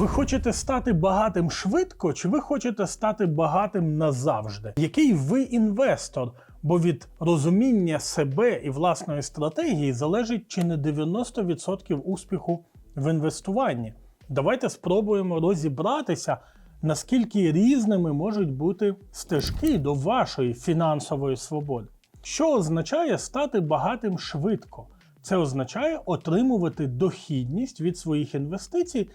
Ви хочете стати багатим швидко, чи ви хочете стати багатим назавжди? Який ви інвестор? Бо від розуміння себе і власної стратегії залежить чи не 90% успіху в інвестуванні. Давайте спробуємо розібратися, наскільки різними можуть бути стежки до вашої фінансової свободи. Що означає стати багатим швидко? Це означає отримувати дохідність від своїх інвестицій,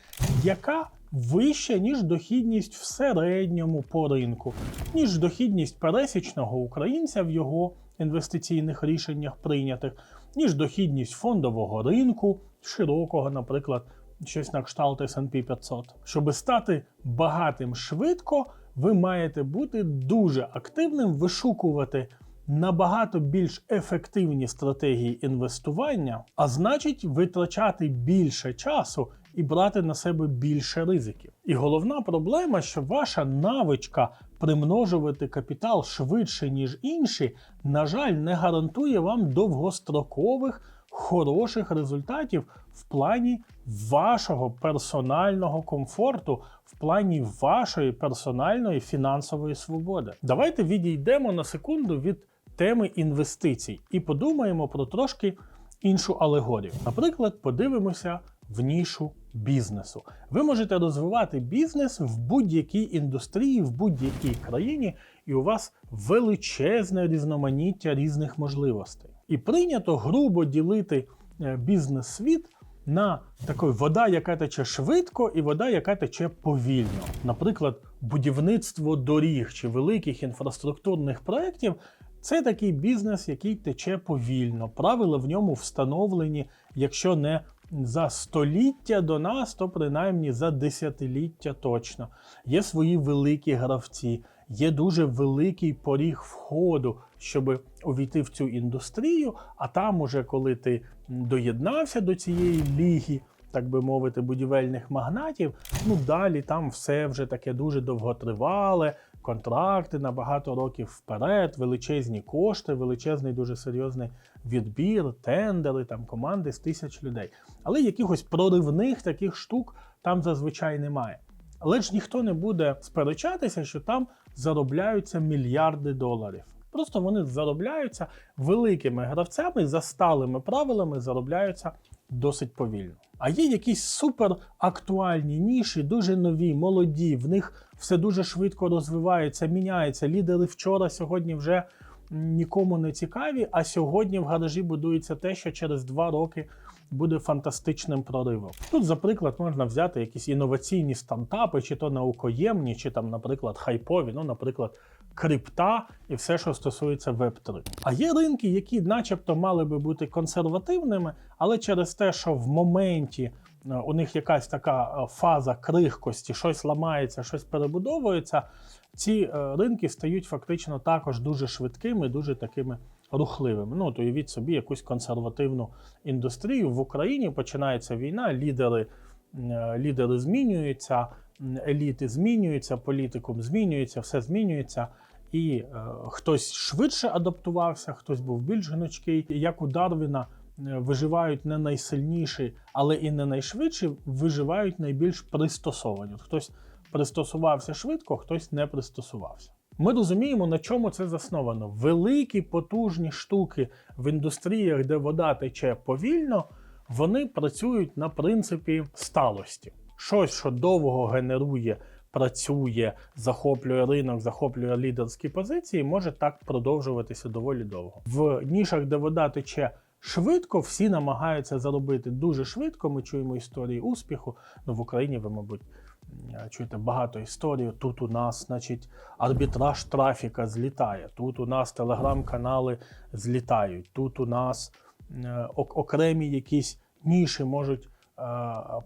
яка вища, ніж дохідність в середньому по ринку, ніж дохідність пересічного українця в його інвестиційних рішеннях прийнятих, ніж дохідність фондового ринку, широкого, наприклад, щось на кшталт S&P 500. Щоб стати багатим швидко, ви маєте бути дуже активним, вишукувати набагато більш ефективні стратегії інвестування, а значить, витрачати більше часу і брати на себе більше ризиків. І головна проблема, що ваша навичка примножувати капітал швидше, ніж інші, на жаль, не гарантує вам довгострокових хороших результатів в плані вашого персонального комфорту, в плані вашої персональної фінансової свободи. Давайте відійдемо на секунду від теми інвестицій і подумаємо про трошки іншу алегорію. Наприклад, подивимося в нішу бізнесу. Ви можете розвивати бізнес в будь-якій індустрії, в будь-якій країні, і у вас величезне різноманіття різних можливостей. І прийнято грубо ділити е, бізнес-світ на такий вода, яка тече швидко, і вода, яка тече повільно. Наприклад, будівництво доріг чи великих інфраструктурних проєктів це такий бізнес, який тече повільно. Правила в ньому встановлені, якщо не за століття до нас, то принаймні за десятиліття точно. Є свої великі гравці, є дуже великий поріг входу, щоб увійти в цю індустрію. А там, уже коли ти доєднався до цієї ліги, так би мовити, будівельних магнатів, ну далі там все вже таке дуже довготривале, контракти на багато років вперед, величезні кошти, величезний дуже серйозний відбір, тендери, там команди з тисяч людей. Але якихось проривних таких штук там зазвичай немає. Але ж ніхто не буде сперечатися, що там заробляються мільярди доларів. Просто вони заробляються великими гравцями за сталими правилами, заробляються досить повільно. А є якісь супер актуальні ніші, дуже нові, молоді. В них все дуже швидко розвивається, міняється. Лідери вчора, сьогодні вже нікому не цікаві. А сьогодні в гаражі будується те, що через два роки буде фантастичним проривом. Тут, за приклад, можна взяти якісь інноваційні стартапи, чи то наукоємні, чи там, наприклад, хайпові, ну, наприклад, крипта і все, що стосується Web3. А є ринки, які, начебто, мали би бути консервативними, але через те, що в моменті у них якась така е, фаза крихкості, щось ламається, щось перебудовується. Ці е, ринки стають фактично також дуже швидкими, дуже такими рухливими. Ну, от уявіть собі якусь консервативну індустрію. В Україні починається війна, лідери, лідери змінюються, еліти змінюються, політикум змінюється, все змінюється. І е, хтось швидше адаптувався, хтось був більш гнучкий. Як у Дарвіна виживають не найсильніші, але і не найшвидші, виживають найбільш пристосовані. Хтось пристосувався швидко, хтось не пристосувався. Ми розуміємо, на чому це засновано. Великі потужні штуки в індустріях, де вода тече повільно, вони працюють на принципі сталості. Щось, що довго генерує, працює, захоплює ринок, захоплює лідерські позиції, може так продовжуватися доволі довго. В нішах, де вода тече швидко, всі намагаються заробити дуже швидко. Ми чуємо історії успіху. Ну в Україні ви, мабуть. Чуєте багато історій. Тут у нас, значить, арбітраж трафіка злітає. Тут у нас телеграм-канали злітають. Тут у нас окремі якісь ніші можуть е,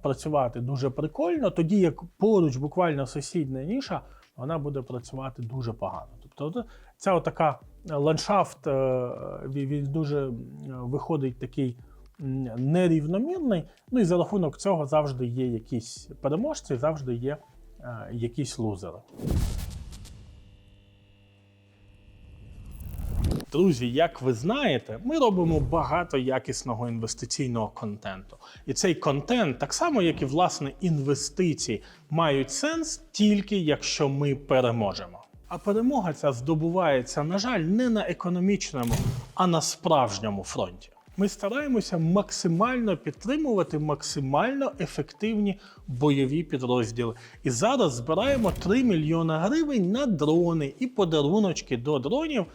працювати дуже прикольно. Тоді як поруч, буквально сусідня ніша, вона буде працювати дуже погано. Тобто, ця отака ландшафт е, він дуже виходить такий нерівномірний. Ну і за рахунок цього завжди є якісь переможці, завжди є е, якісь лузери. Друзі, як ви знаєте, ми робимо багато якісного інвестиційного контенту. І цей контент, так само як і власне інвестиції, мають сенс тільки якщо ми переможемо. А перемога ця здобувається, на жаль, не на економічному, а на справжньому фронті. Ми стараємося максимально підтримувати максимально ефективні бойові підрозділи. І зараз збираємо 3 мільйони гривень на дрони і подаруночки до дронів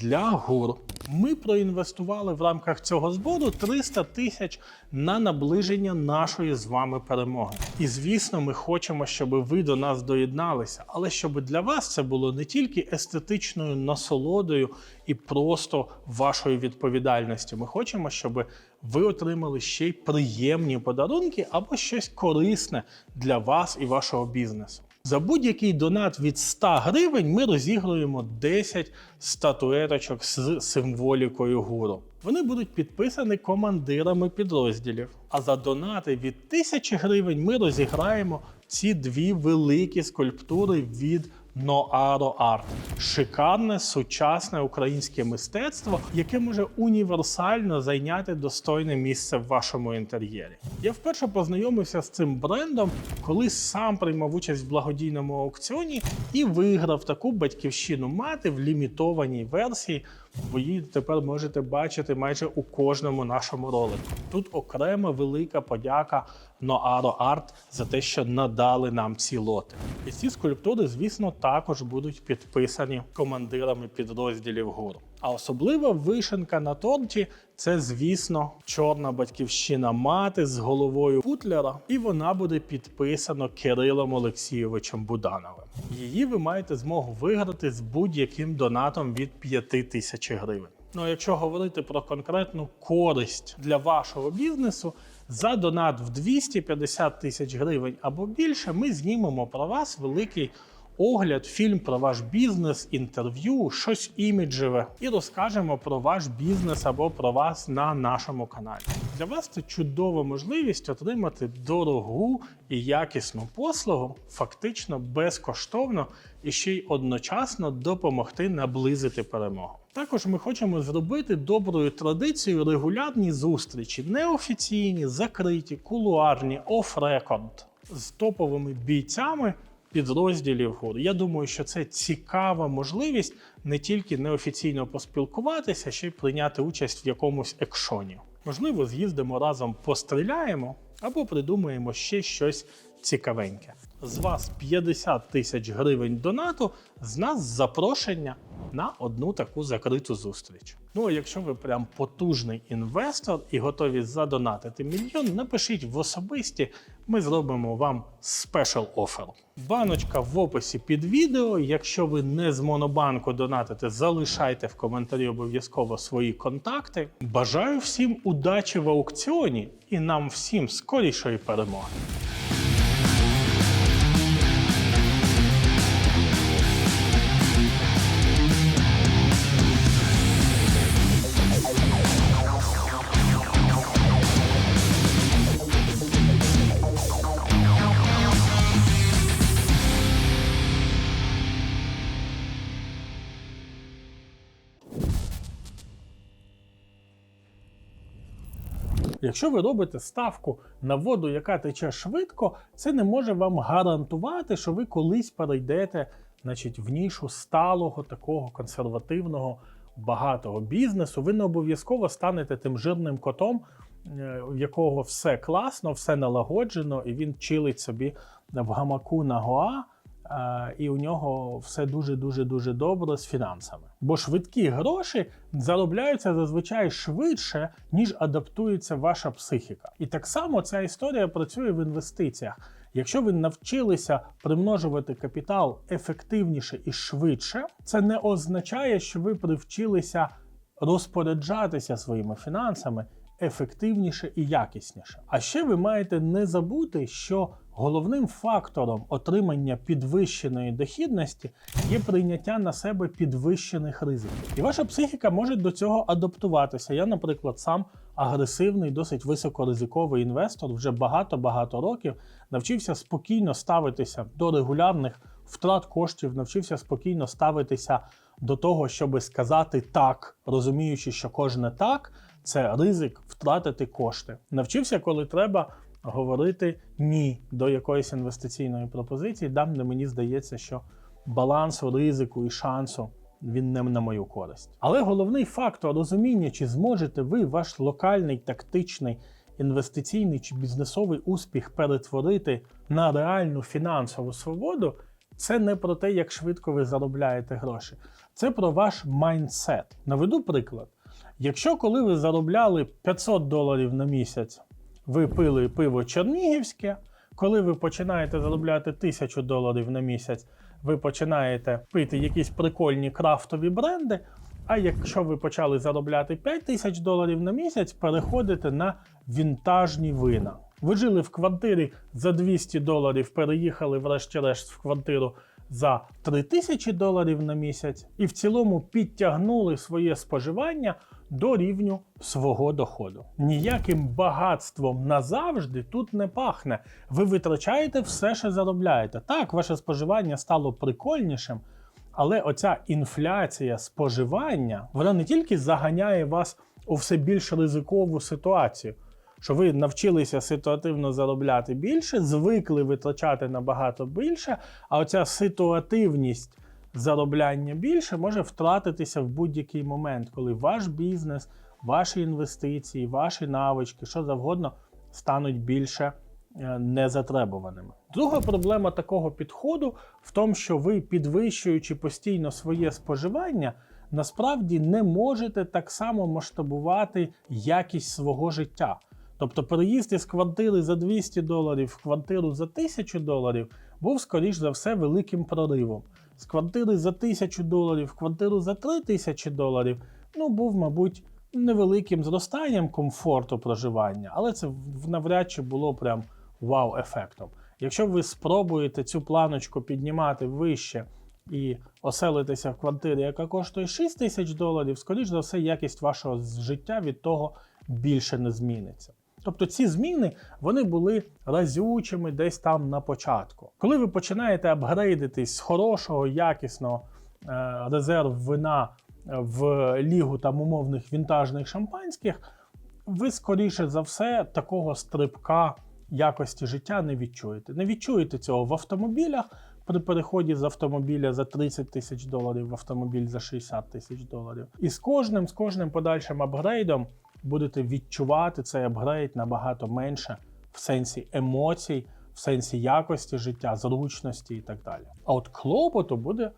для ГУР. Ми проінвестували в рамках цього збору 300 тисяч на наближення нашої з вами перемоги. І звісно, ми хочемо, щоб ви до нас доєдналися, але щоб для вас це було не тільки естетичною насолодою і просто вашою відповідальністю. Ми хочемо, щоб ви отримали ще й приємні подарунки або щось корисне для вас і вашого бізнесу. За будь-який донат від 100 гривень ми розігруємо 10 статуеточок з символікою гуру. Вони будуть підписані командирами підрозділів. А за донати від 1000 гривень ми розіграємо ці дві великі скульптури від Ноаро Арт. Шикарне сучасне українське мистецтво, яке може універсально зайняти достойне місце в вашому інтер'єрі. Я вперше познайомився з цим брендом, коли сам приймав участь в благодійному аукціоні і виграв таку батьківщину мати в лімітованій версії. Ви її тепер можете бачити майже у кожному нашому ролику. Тут окрема велика подяка Noaro Art за те, що надали нам ці лоти. І ці скульптури, звісно, також будуть підписані командирами підрозділів ГУР. А особлива вишенка на торті це, звісно, чорна батьківщина мати з головою Путлера, і вона буде підписана Кирилом Олексійовичем Будановим. Її ви маєте змогу виграти з будь-яким донатом від 5 тисяч гривень. Ну а якщо говорити про конкретну користь для вашого бізнесу, за донат в 250 тисяч гривень або більше, ми знімемо про вас великий огляд, фільм про ваш бізнес, інтерв'ю, щось іміджеве, і розкажемо про ваш бізнес або про вас на нашому каналі. Для вас це чудова можливість отримати дорогу і якісну послугу, фактично безкоштовно і ще й одночасно допомогти наблизити перемогу. Також ми хочемо зробити доброю традицією регулярні зустрічі, неофіційні, закриті, кулуарні, оф-рекорд з топовими бійцями підрозділів. Я думаю, що це цікава можливість не тільки неофіційно поспілкуватися, ще й прийняти участь в якомусь екшоні. Можливо, з'їздимо разом постріляємо або придумаємо ще щось цікавеньке. З вас 50 тисяч гривень донату, з нас запрошення на одну таку закриту зустріч. Ну а якщо ви прям потужний інвестор і готові задонатити мільйон, напишіть в особисті, ми зробимо вам спешл офер. Баночка в описі під відео. Якщо ви не з Монобанку донатите, залишайте в коментарі обов'язково свої контакти. Бажаю всім удачі в аукціоні і нам всім скорішої перемоги. Якщо ви робите ставку на воду, яка тече швидко, це не може вам гарантувати, що ви колись перейдете значить, в нішу сталого, такого консервативного, багатого бізнесу. Ви не обов'язково станете тим жирним котом, е, в якого все класно, все налагоджено, і він чилить собі в гамаку на Гоа. І у нього все дуже дуже дуже добре з фінансами. Бо швидкі гроші заробляються зазвичай швидше, ніж адаптується ваша психіка. І так само ця історія працює в інвестиціях. Якщо ви навчилися примножувати капітал ефективніше і швидше, це не означає, що ви привчилися розпоряджатися своїми фінансами ефективніше і якісніше. А ще ви маєте не забути, що головним фактором отримання підвищеної дохідності є прийняття на себе підвищених ризиків. І ваша психіка може до цього адаптуватися. Я, наприклад, сам агресивний, досить високоризиковий інвестор вже багато-багато років навчився спокійно ставитися до регулярних втрат коштів, навчився спокійно ставитися до того, щоб сказати так, розуміючи, що кожне так це ризик втратити кошти. Навчився, коли треба говорити ні до якоїсь інвестиційної пропозиції, там, де мені здається, що балансу, ризику і шансу він не на мою користь. Але головний фактор розуміння, чи зможете ви ваш локальний тактичний інвестиційний чи бізнесовий успіх перетворити на реальну фінансову свободу, це не про те, як швидко ви заробляєте гроші. Це про ваш майндсет. Наведу приклад. Якщо коли ви заробляли 500 доларів на місяць, ви пили пиво чернігівське, коли ви починаєте заробляти 1000 доларів на місяць, ви починаєте пити якісь прикольні крафтові бренди. А якщо ви почали заробляти 5 тисяч доларів на місяць, переходите на вінтажні вина. Ви жили в квартирі за 200 доларів, переїхали врешті-решт в квартиру за 3000 доларів на місяць, і в цілому підтягнули своє споживання до рівню свого доходу. Ніяким багатством назавжди тут не пахне. Ви витрачаєте все, що заробляєте. Так, ваше споживання стало прикольнішим. Але оця інфляція споживання вона не тільки заганяє вас у все більш ризикову ситуацію, що ви навчилися ситуативно заробляти більше, звикли витрачати набагато більше, а оця ситуативність заробляння більше може втратитися в будь-який момент, коли ваш бізнес, ваші інвестиції, ваші навички, що завгодно стануть більше е, незатребуваними. Друга проблема такого підходу в тому, що ви, підвищуючи постійно своє споживання, насправді не можете так само масштабувати якість свого життя. Тобто переїзд із квартири за 200 доларів в квартиру за 1000 доларів був, скоріш за все, великим проривом. З квартири за 1000 доларів в квартиру за 3000 доларів ну, був, мабуть, невеликим зростанням комфорту проживання, але це навряд чи було прям вау-ефектом. Якщо ви спробуєте цю планочку піднімати вище і оселитися в квартирі, яка коштує 6 тисяч доларів, скоріш за все, якість вашого життя від того більше не зміниться. Тобто ці зміни вони були разючими десь там на початку. Коли ви починаєте апгрейдитись з хорошого, якісного е, резерв вина в лігу там умовних вінтажних шампанських, ви скоріше за все такого стрибка якості життя не відчуєте. Не відчуєте цього в автомобілях при переході з автомобіля за 30 тисяч доларів в автомобіль за 60 тисяч доларів. І з кожним, з кожним подальшим апгрейдом будете відчувати цей апгрейд набагато менше в сенсі емоцій, в сенсі якості життя, зручності і так далі. А от клопоту буде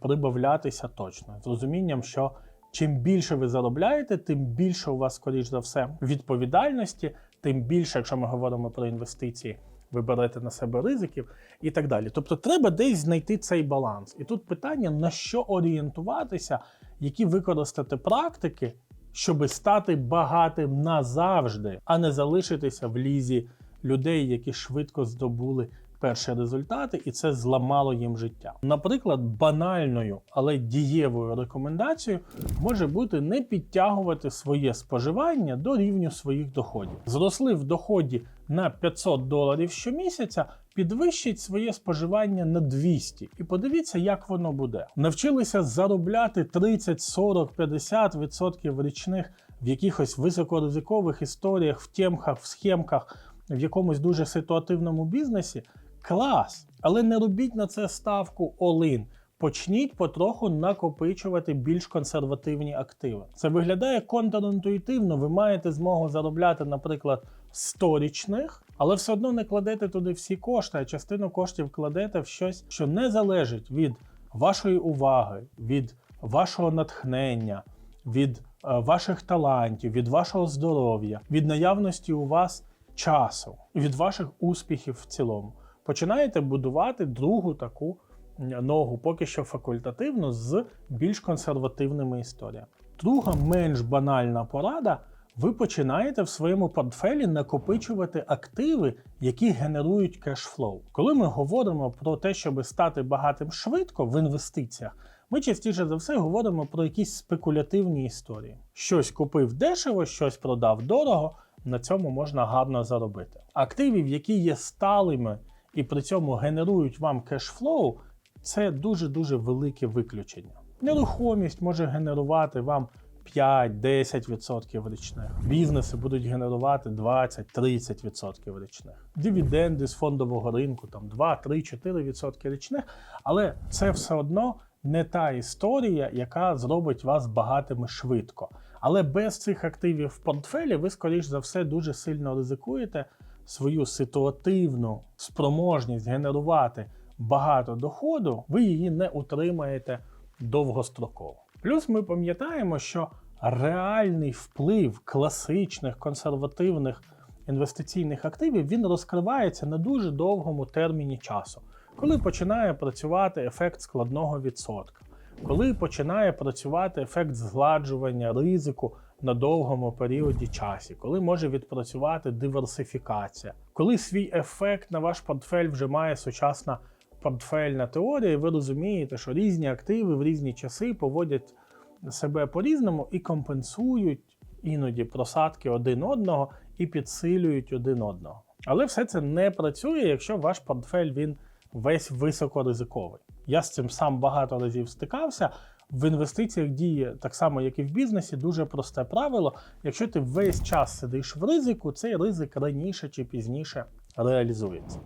прибавлятися точно з розумінням, що чим більше ви заробляєте, тим більше у вас, скоріш за все, відповідальності, тим більше, якщо ми говоримо про інвестиції, ви берете на себе ризиків і так далі. Тобто треба десь знайти цей баланс. І тут питання, на що орієнтуватися, які використати практики, щоб стати багатим назавжди, а не залишитися в лізі людей, які швидко здобули перші результати, і це зламало їм життя. Наприклад, банальною, але дієвою рекомендацією може бути не підтягувати своє споживання до рівню своїх доходів. Зросли в доході на 500 доларів щомісяця, підвищіть своє споживання на 200 і подивіться, як воно буде. Навчилися заробляти 30, 40, 50% річних в якихось високоризикових історіях, в темхах, в схемках, в якомусь дуже ситуативному бізнесі. Клас! Але не робіть на це ставку all-in. Почніть потроху накопичувати більш консервативні активи. Це виглядає контрінтуїтивно. Ви маєте змогу заробляти, наприклад, 100 річних, але все одно не кладете туди всі кошти, а частину коштів кладете в щось, що не залежить від вашої уваги, від вашого натхнення, від е, ваших талантів, від вашого здоров'я, від наявності у вас часу, від ваших успіхів в цілому. Починаєте будувати другу таку ногу, поки що факультативно, з більш консервативними історіями. Друга, менш банальна порада. Ви починаєте в своєму портфелі накопичувати активи, які генерують кешфлоу. Коли ми говоримо про те, щоб стати багатим швидко в інвестиціях, ми частіше за все говоримо про якісь спекулятивні історії. Щось купив дешево, щось продав дорого. На цьому можна гарно заробити. Активів, які є сталими і при цьому генерують вам кешфлоу, це дуже-дуже велике виключення. Нерухомість може генерувати вам 5-10% річних. Бізнеси будуть генерувати 20-30% річних. Дивіденди з фондового ринку там 2-3-4% річних. Але це все одно не та історія, яка зробить вас багатими швидко. Але без цих активів в портфелі ви, скоріш за все, дуже сильно ризикуєте свою ситуативну спроможність генерувати багато доходу, ви її не утримаєте довгостроково. Плюс ми пам'ятаємо, що реальний вплив класичних консервативних інвестиційних активів він розкривається на дуже довгому терміні часу, коли починає працювати ефект складного відсотка, коли починає працювати ефект згладжування ризику на довгому періоді часі, коли може відпрацювати диверсифікація, коли свій ефект на ваш портфель вже має сучасна портфельна теорія, і ви розумієте, що різні активи в різні часи поводять себе по-різному і компенсують іноді просадки один одного і підсилюють один одного. Але все це не працює, якщо ваш портфель він весь високоризиковий. Я з цим сам багато разів стикався. В інвестиціях діє так само, як і в бізнесі, дуже просте правило. Якщо ти весь час сидиш в ризику, цей ризик раніше чи пізніше реалізується.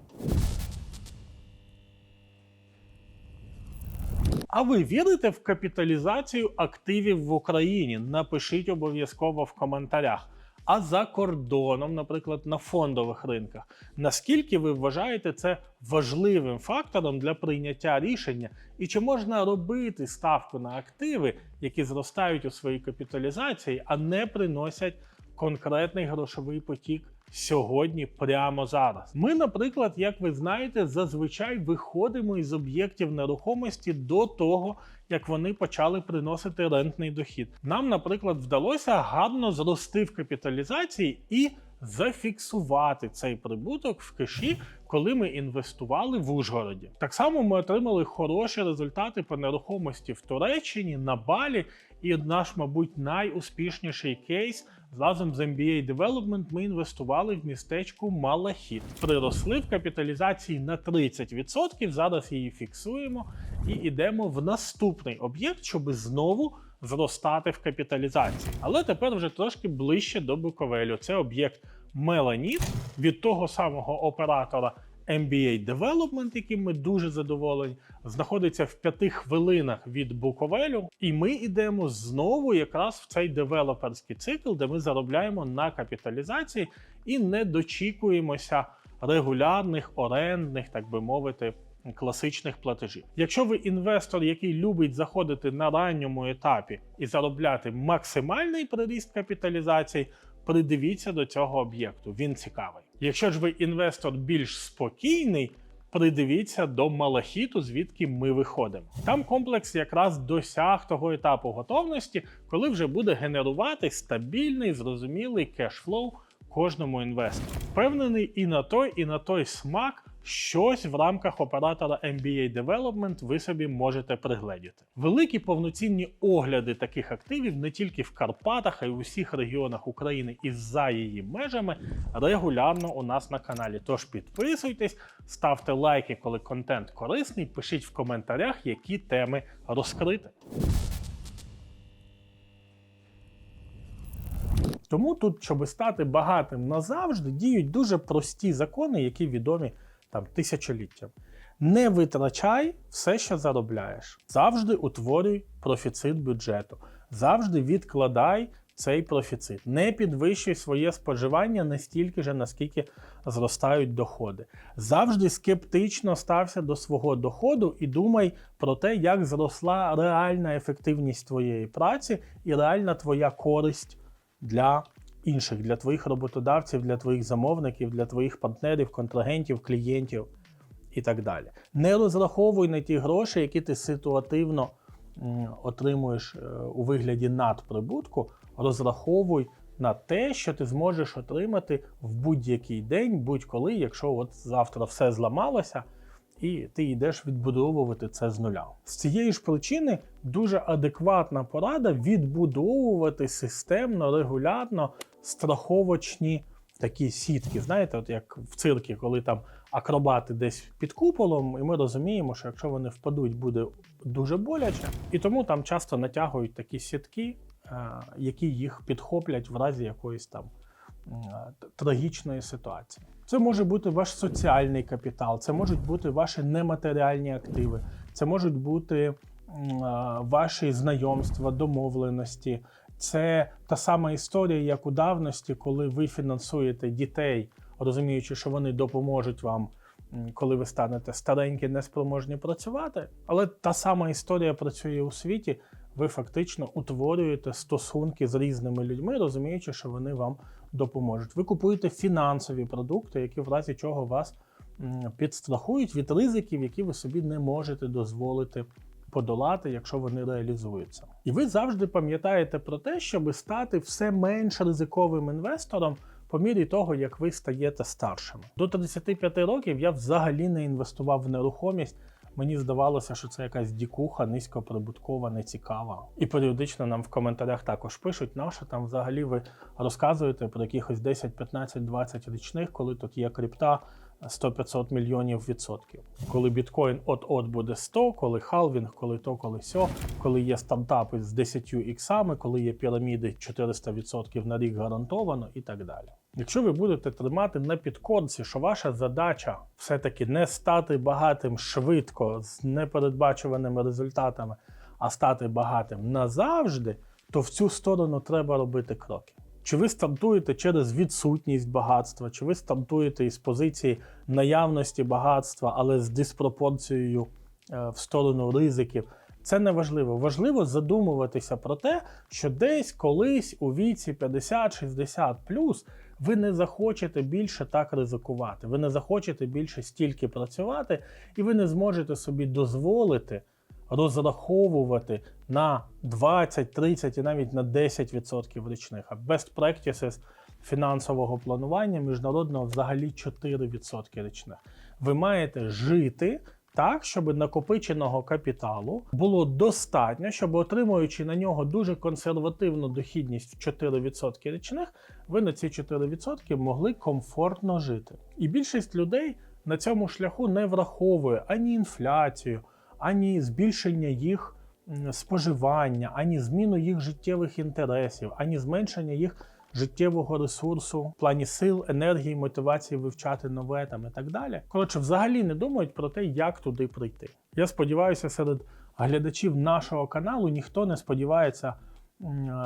А ви вірите в капіталізацію активів в Україні? Напишіть обов'язково в коментарях. А за кордоном, наприклад, на фондових ринках, наскільки ви вважаєте це важливим фактором для прийняття рішення, і чи можна робити ставку на активи, які зростають у своїй капіталізації, а не приносять конкретний грошовий потік сьогодні, прямо зараз. Ми, наприклад, як ви знаєте, зазвичай виходимо із об'єктів нерухомості до того, як вони почали приносити рентний дохід. Нам, наприклад, вдалося гарно зрости в капіталізації і зафіксувати цей прибуток в киші, коли ми інвестували в Ужгороді. Так само ми отримали хороші результати по нерухомості в Туреччині, на Балі. І наш, мабуть, найуспішніший кейс разом з MBA Development ми інвестували в містечку Малахіт. Приросли в капіталізації на 30%. Зараз її фіксуємо і йдемо в наступний об'єкт, щоб знову зростати в капіталізації. Але тепер вже трошки ближче до Буковелю. Це об'єкт Меланіт від того самого оператора. MBA Development, яким ми дуже задоволені, знаходиться в п'яти хвилинах від Буковелю, і ми йдемо знову якраз в цей девелоперський цикл, де ми заробляємо на капіталізації і не дочікуємося регулярних орендних, так би мовити. Класичних платежів. Якщо ви інвестор, який любить заходити на ранньому етапі і заробляти максимальний приріст капіталізації, придивіться до цього об'єкту. Він цікавий. Якщо ж ви інвестор більш спокійний, придивіться до малахіту, звідки ми виходимо. Там комплекс якраз досяг того етапу готовності, коли вже буде генерувати стабільний, зрозумілий кешфлоу кожному інвестору. Впевнений і на той, і на той смак. Щось в рамках оператора MBA Development ви собі можете пригледіти. Великі повноцінні огляди таких активів не тільки в Карпатах, а й в усіх регіонах України і за її межами регулярно у нас на каналі. Тож підписуйтесь, ставте лайки, коли контент корисний. Пишіть в коментарях, які теми розкрити. Тому тут, щоб стати багатим назавжди, діють дуже прості закони, які відомі там тисячоліттям. Не витрачай все, що заробляєш. Завжди утворюй профіцит бюджету. Завжди відкладай цей профіцит. Не підвищуй своє споживання настільки же, наскільки зростають доходи. Завжди скептично стався до свого доходу і думай про те, як зросла реальна ефективність твоєї праці і реальна твоя користь для інших, для твоїх роботодавців, для твоїх замовників, для твоїх партнерів, контрагентів, клієнтів і так далі. Не розраховуй на ті гроші, які ти ситуативно отримуєш е, у вигляді надприбутку, розраховуй на те, що ти зможеш отримати в будь-який день, будь-коли, якщо от завтра все зламалося. І ти йдеш відбудовувати це з нуля. З цієї ж причини дуже адекватна порада відбудовувати системно, регулярно страховочні такі сітки. Знаєте, от як в циркі, коли там акробати десь під куполом, і ми розуміємо, що якщо вони впадуть, буде дуже боляче. І тому там часто натягують такі сітки, е, які їх підхоплять в разі якоїсь там е, трагічної ситуації. Це може бути ваш соціальний капітал, це можуть бути ваші нематеріальні активи, це можуть бути е, ваші знайомства, домовленості. Це та сама історія, як у давності, коли ви фінансуєте дітей, розуміючи, що вони допоможуть вам, коли ви станете старенькі, неспроможні працювати. Але та сама історія працює у світі. Ви фактично утворюєте стосунки з різними людьми, розуміючи, що вони вам допоможуть. Ви купуєте фінансові продукти, які в разі чого вас підстрахують від ризиків, які ви собі не можете дозволити подолати, якщо вони реалізуються. І ви завжди пам'ятаєте про те, щоб стати все менш ризиковим інвестором по мірі того, як ви стаєте старшими. До 35 років я взагалі не інвестував в нерухомість. Мені здавалося, що це якась дікуха, низькоприбуткова, нецікава. І періодично нам в коментарях також пишуть, на що там взагалі ви розказуєте про якихось 10, 15, 20 річних, коли тут є крипта 100-500 мільйонів відсотків. Коли біткоін от-от буде 100, коли халвінг, коли то, коли сьо, коли є стартапи з 10 іксами, коли є піраміди 400% на рік гарантовано і так далі. Якщо ви будете тримати на підкорці, що ваша задача все-таки не стати багатим швидко з непередбачуваними результатами, а стати багатим назавжди, то в цю сторону треба робити кроки. Чи ви стартуєте через відсутність багатства, чи ви стартуєте із позиції наявності багатства, але з диспропорцією е, в сторону ризиків. Це не важливо. Важливо задумуватися про те, що десь колись у віці 50-60 плюс ви не захочете більше так ризикувати, ви не захочете більше стільки працювати, і ви не зможете собі дозволити розраховувати на 20, 30 і навіть на 10% річних. А best practices фінансового планування міжнародного взагалі 4% річних. Ви маєте жити так, щоб накопиченого капіталу було достатньо, щоб отримуючи на нього дуже консервативну дохідність в 4% річних, ви на ці 4% могли комфортно жити. І більшість людей на цьому шляху не враховує ані інфляцію, ані збільшення їх споживання, ані зміну їх життєвих інтересів, ані зменшення їх життєвого ресурсу в плані сил, енергії, мотивації вивчати нове там і так далі. Коротше, взагалі не думають про те, як туди прийти. Я сподіваюся, серед глядачів нашого каналу ніхто не сподівається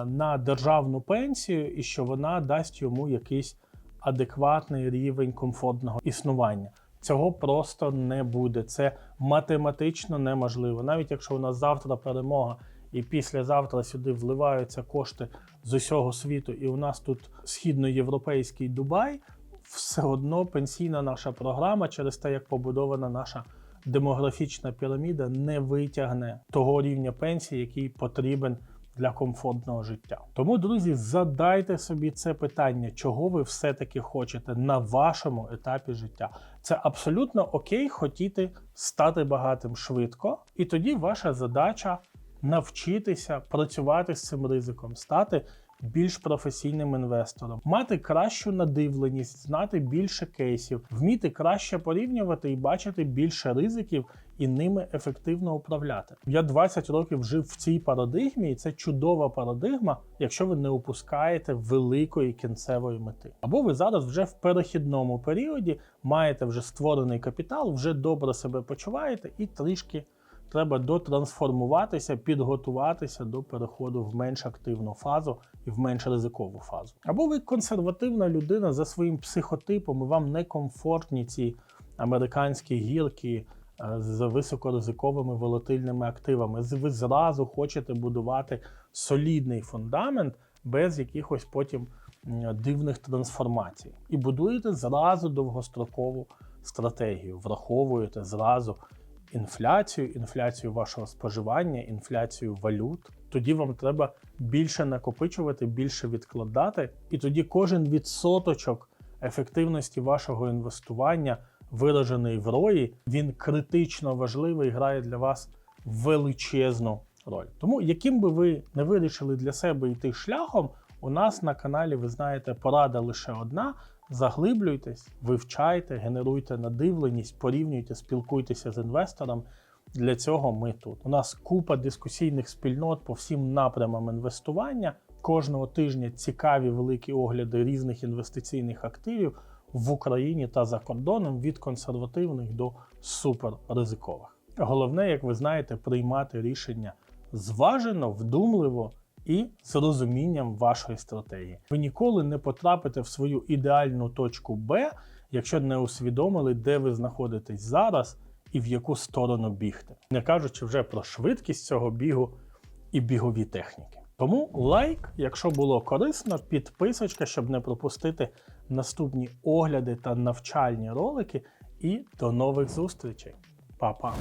на державну пенсію і що вона дасть йому якийсь адекватний рівень комфортного існування. Цього просто не буде. Це математично неможливо. Навіть якщо у нас завтра перемога і післязавтра сюди вливаються кошти з усього світу, і у нас тут східноєвропейський Дубай, все одно пенсійна наша програма через те, як побудована наша демографічна піраміда, не витягне того рівня пенсії, який потрібен для комфортного життя. Тому, друзі, задайте собі це питання, чого ви все-таки хочете на вашому етапі життя. Це абсолютно окей хотіти стати багатим швидко, і тоді ваша задача навчитися працювати з цим ризиком, стати більш професійним інвестором, мати кращу надивленість, знати більше кейсів, вміти краще порівнювати і бачити більше ризиків і ними ефективно управляти. Я 20 років жив в цій парадигмі, і це чудова парадигма, якщо ви не упускаєте великої кінцевої мети. Або ви зараз вже в перехідному періоді маєте вже створений капітал, вже добре себе почуваєте і трішки треба дотрансформуватися, підготуватися до переходу в менш активну фазу і в менш ризикову фазу. Або ви консервативна людина за своїм психотипом, і вам некомфортні ці американські гірки е, з високоризиковими волатильними активами. Ви зразу хочете будувати солідний фундамент без якихось потім дивних трансформацій. І будуєте зразу довгострокову стратегію, враховуєте зразу інфляцію, інфляцію вашого споживання, інфляцію валют. Тоді вам треба більше накопичувати, більше відкладати, і тоді кожен відсоточок ефективності вашого інвестування, виражений в рої, він критично важливий, грає для вас величезну роль. Тому, яким би ви не вирішили для себе йти шляхом, у нас на каналі, ви знаєте, порада лише одна: Заглиблюйтесь, вивчайте, генеруйте надивленість, порівнюйте, спілкуйтеся з інвестором. Для цього ми тут. У нас купа дискусійних спільнот по всім напрямам інвестування. Кожного тижня цікаві великі огляди різних інвестиційних активів в Україні та за кордоном від консервативних до суперризикових. Головне, як ви знаєте, приймати рішення зважено, вдумливо і з розумінням вашої стратегії. Ви ніколи не потрапите в свою ідеальну точку Б, якщо не усвідомили, де ви знаходитесь зараз і в яку сторону бігти, не кажучи вже про швидкість цього бігу і бігові техніки. Тому лайк, якщо було корисно, підписочка, щоб не пропустити наступні огляди та навчальні ролики. І до нових зустрічей. Па-па!